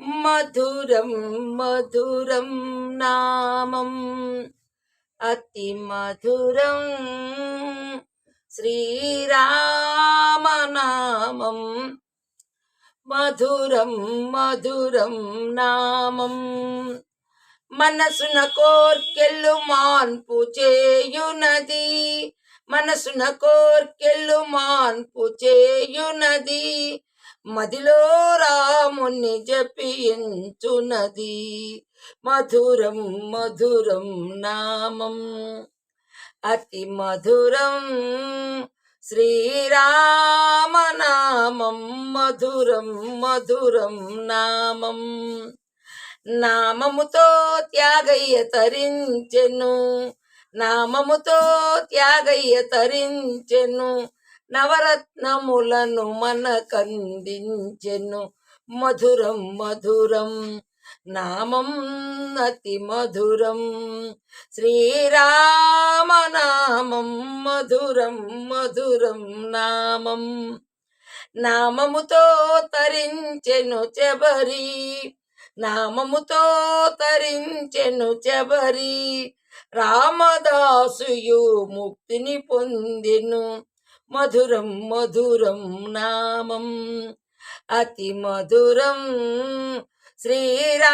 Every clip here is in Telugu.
మధురం మధురం నామం. అతి మధురం శ్రీరామనామం. మధురం మధురం నామం. మనసున కోర్కెళ్ళు మాన్పు చేయునది. మనసున కోర్కెళ్ళు మాన్పు చేయునది. మదిలో రాముని జపించునది. మధురం మధురం నామం. అతి మధురం శ్రీరామనామం. మధురం మధురం నామం. నామముతో త్యాగయ్య తరించెను. నామముతో త్యాగయ్య తరించెను. నవరత్నములను మనకందించెను. మధురం మధురం నామం అతి మధురం. శ్రీరామనామం మధురం మధురం నామం. నామముతో తరించెను చెబరి. నామముతో తరించెను చెబరి. రామదాసుయు ముక్తిని పొందెను. మధురం మధురం నామం. అతి మధురం శ్రీరామనామం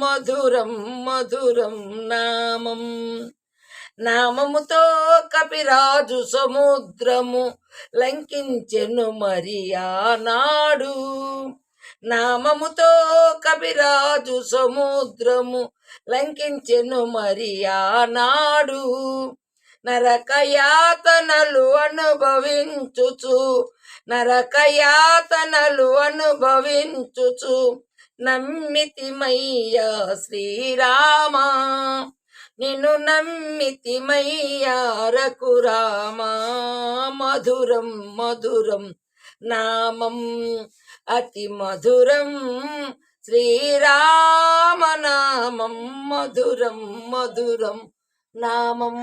మధురం మధురం నామం. నామముతో కపిరాజు సముద్రము లంకించెను మరి ఆనాడు నామముతో కపిరాజు సముద్రము లంకించెను మరి ఆనాడు నరకయాతనలు అనుభవించుచు నరకయాతనలు అనుభవించుచు నమ్మితిమయ్యా శ్రీరామ. నిన్ను నమ్మితిమయ్యా రఘురామ. మధురం మధురం నామం అతి మధురం శ్రీరామనామం మధురం మధురం నామం